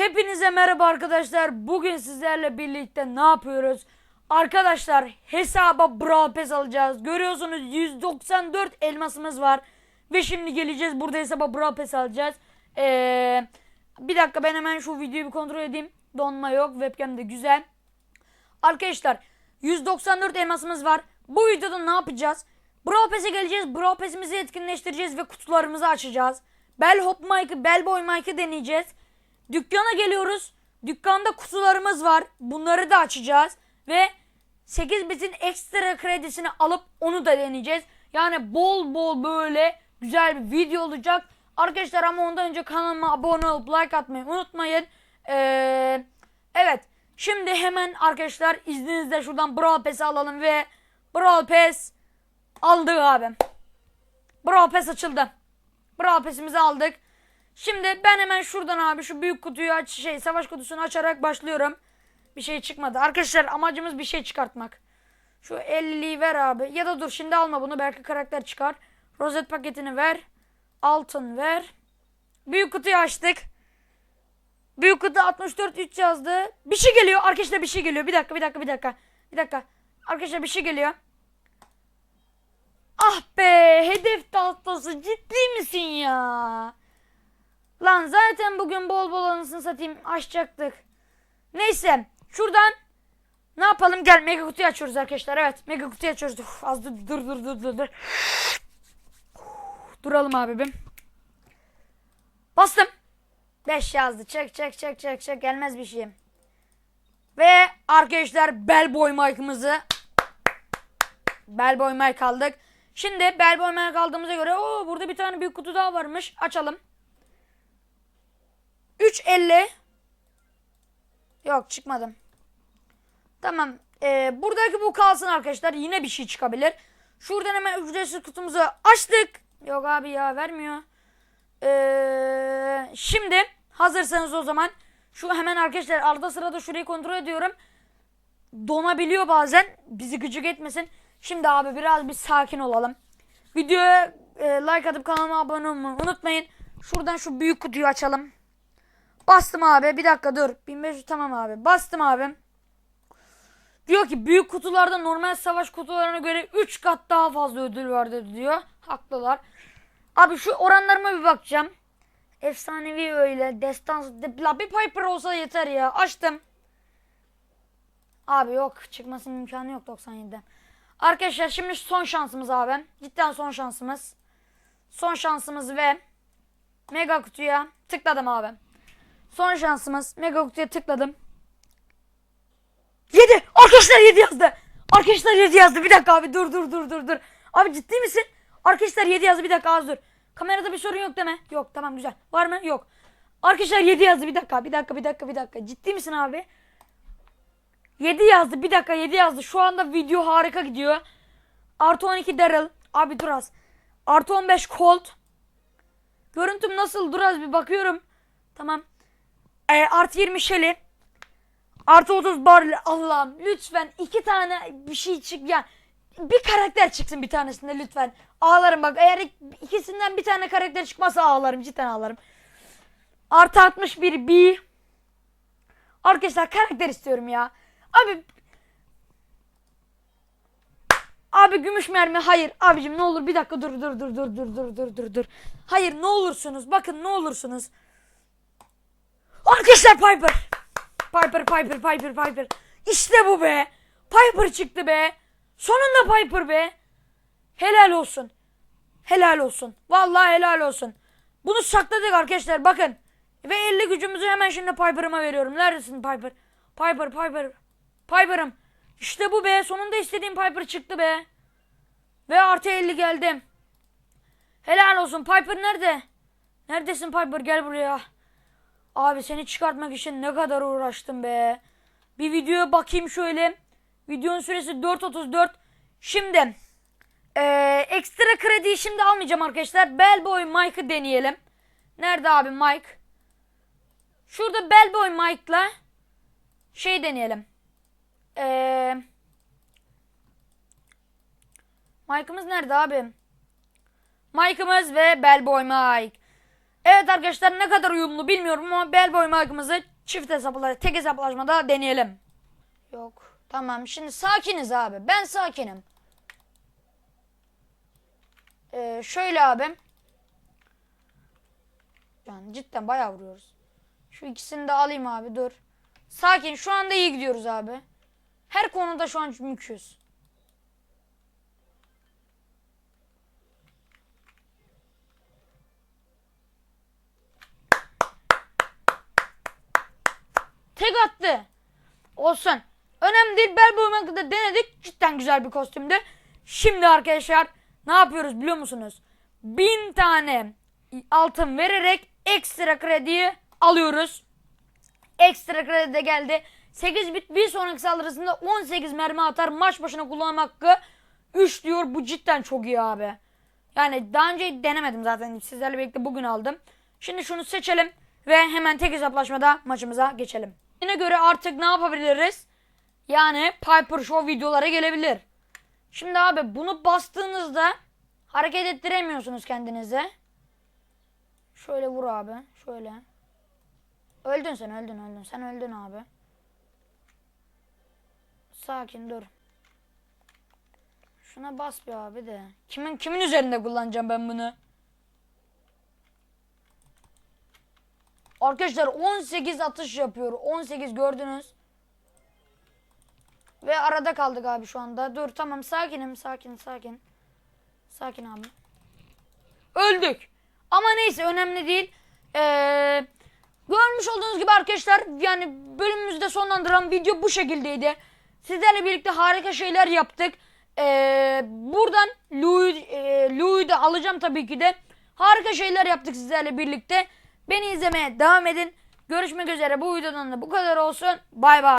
Hepinize merhaba arkadaşlar. Bugün sizlerle birlikte ne yapıyoruz? Arkadaşlar hesaba Brawl Pass alacağız. Görüyorsunuz 194 elmasımız var. Ve şimdi geleceğiz burada hesaba Brawl Pass alacağız. Ee, bir dakika ben hemen şu videoyu bir kontrol edeyim. Donma yok. Webcam de güzel. Arkadaşlar 194 elmasımız var. Bu videoda ne yapacağız? Brawl Pass'e geleceğiz. Brawl Pass'imizi etkinleştireceğiz ve kutularımızı açacağız. Bellhop Mike'ı, Bellboy Mike'ı deneyeceğiz. Dükkana geliyoruz. Dükkanda kutularımız var. Bunları da açacağız. Ve 8 bitin ekstra kredisini alıp onu da deneyeceğiz. Yani bol bol böyle güzel bir video olacak. Arkadaşlar ama ondan önce kanalıma abone olup like atmayı unutmayın. Ee, evet. Şimdi hemen arkadaşlar izninizle şuradan Brawl Pass'i alalım ve Brawl Pass aldık abi. Brawl Pass açıldı. Brawl Pass'imizi aldık. Şimdi ben hemen şuradan abi şu büyük kutuyu aç şey savaş kutusunu açarak başlıyorum. Bir şey çıkmadı. Arkadaşlar amacımız bir şey çıkartmak. Şu 50'liyi ver abi. Ya da dur şimdi alma bunu belki karakter çıkar. Rozet paketini ver. Altın ver. Büyük kutuyu açtık. Büyük kutu 64 3 yazdı. Bir şey geliyor. Arkadaşlar bir şey geliyor. Bir dakika bir dakika bir dakika. Bir dakika. Arkadaşlar bir şey geliyor. Ah be hedef tahtası ciddi misin ya? Lan zaten bugün bol bol anasını satayım açacaktık. Neyse şuradan ne yapalım gel mega kutuyu açıyoruz arkadaşlar evet mega kutuyu açıyoruz. Uf, az dur dur dur dur dur. dur. Duralım abim. Bastım. 5 yazdı çek çek çek çek çek gelmez bir şeyim. Ve arkadaşlar Bellboy Mike'ımızı Bellboy Mike aldık. Şimdi Bellboy Mike aldığımıza göre o burada bir tane büyük kutu daha varmış. Açalım. 3.50 Yok çıkmadım. Tamam. Ee, buradaki bu kalsın arkadaşlar. Yine bir şey çıkabilir. Şuradan hemen ücretsiz kutumuzu açtık. Yok abi ya vermiyor. Ee, şimdi hazırsanız o zaman şu hemen arkadaşlar arada sırada şurayı kontrol ediyorum. Donabiliyor bazen. Bizi gıcık etmesin. Şimdi abi biraz bir sakin olalım. Videoya e, like atıp kanalıma abone olmayı unutmayın. Şuradan şu büyük kutuyu açalım. Bastım abi. Bir dakika dur. 1500 tamam abi. Bastım abi. Diyor ki büyük kutularda normal savaş kutularına göre 3 kat daha fazla ödül vardı diyor. Haklılar. Abi şu oranlarıma bir bakacağım. Efsanevi öyle. Destans. De, la bir Piper olsa yeter ya. Açtım. Abi yok. Çıkmasının imkanı yok 97'de. Arkadaşlar şimdi son şansımız abi. Cidden son şansımız. Son şansımız ve mega kutuya tıkladım abi. Son şansımız. Mega kutuya tıkladım. 7. Arkadaşlar 7 yazdı. Arkadaşlar 7 yazdı. Bir dakika abi dur dur dur dur dur. Abi ciddi misin? Arkadaşlar 7 yazdı. Bir dakika az dur. Kamerada bir sorun yok deme. Yok tamam güzel. Var mı? Yok. Arkadaşlar 7 yazdı. Bir dakika bir dakika bir dakika bir dakika. Ciddi misin abi? 7 yazdı. Bir dakika 7 yazdı. Şu anda video harika gidiyor. Artı 12 Daryl. Abi dur az. Artı 15 Colt. Görüntüm nasıl? Dur az bir bakıyorum. Tamam. E, artı 20 Shelly. Artı 30 Barley. Allah'ım lütfen iki tane bir şey çık ya. Bir karakter çıksın bir tanesinde lütfen. Ağlarım bak. Eğer ik- ikisinden bir tane karakter çıkmazsa ağlarım. Cidden ağlarım. Artı 61 B. Arkadaşlar karakter istiyorum ya. Abi Abi gümüş mermi hayır abicim ne olur bir dakika dur dur dur dur dur dur dur dur dur. Hayır ne olursunuz bakın ne olursunuz. Arkadaşlar Piper. Piper Piper Piper Piper. İşte bu be. Piper çıktı be. Sonunda Piper be. Helal olsun. Helal olsun. Vallahi helal olsun. Bunu sakladık arkadaşlar bakın. Ve 50 gücümüzü hemen şimdi Piper'ıma veriyorum. Neredesin Piper? Piper Piper. Piper'ım. İşte bu be. Sonunda istediğim Piper çıktı be. Ve artı 50 geldim. Helal olsun. Piper nerede? Neredesin Piper? Gel buraya. Abi seni çıkartmak için ne kadar uğraştım be. Bir videoya bakayım şöyle. Videonun süresi 4.34. Şimdi eee, ekstra krediyi şimdi almayacağım arkadaşlar. Bellboy Mike'ı deneyelim. Nerede abi Mike? Şurada Bellboy Mike'la şey deneyelim. Eee Mike'ımız nerede abi? Mike'ımız ve Bellboy Mike. Evet arkadaşlar ne kadar uyumlu bilmiyorum ama bel boy markımızı çift hesaplaşma, tek hesaplaşmada deneyelim. Yok. Tamam şimdi sakiniz abi. Ben sakinim. Ee, şöyle abim. Yani cidden bayağı vuruyoruz. Şu ikisini de alayım abi dur. Sakin şu anda iyi gidiyoruz abi. Her konuda şu an müküz. Tek attı. Olsun. Önemli değil. Bel boyama da denedik. Cidden güzel bir kostümdü. Şimdi arkadaşlar ne yapıyoruz biliyor musunuz? Bin tane altın vererek ekstra krediyi alıyoruz. Ekstra kredi de geldi. 8 bit bir sonraki saldırısında 18 mermi atar. Maç başına kullanma hakkı 3 diyor. Bu cidden çok iyi abi. Yani daha önce denemedim zaten. Sizlerle birlikte bugün aldım. Şimdi şunu seçelim ve hemen tek hesaplaşmada maçımıza geçelim. Yine göre artık ne yapabiliriz? Yani Piper Show videolara gelebilir. Şimdi abi bunu bastığınızda hareket ettiremiyorsunuz kendinize. Şöyle vur abi. Şöyle. Öldün sen öldün öldün. Sen öldün abi. Sakin dur. Şuna bas bir abi de. Kimin kimin üzerinde kullanacağım ben bunu? Arkadaşlar 18 atış yapıyor. 18 gördünüz. Ve arada kaldık abi şu anda. Dur tamam sakinim sakin sakin. Sakin abi. Öldük. Ama neyse önemli değil. Ee, görmüş olduğunuz gibi arkadaşlar yani bölümümüzde sonlandıran video bu şekildeydi. Sizlerle birlikte harika şeyler yaptık. Ee, buradan Louis, e, Louis'i de alacağım tabii ki de. Harika şeyler yaptık sizlerle birlikte. Beni izlemeye devam edin. Görüşmek üzere bu videodan da bu kadar olsun. Bay bay.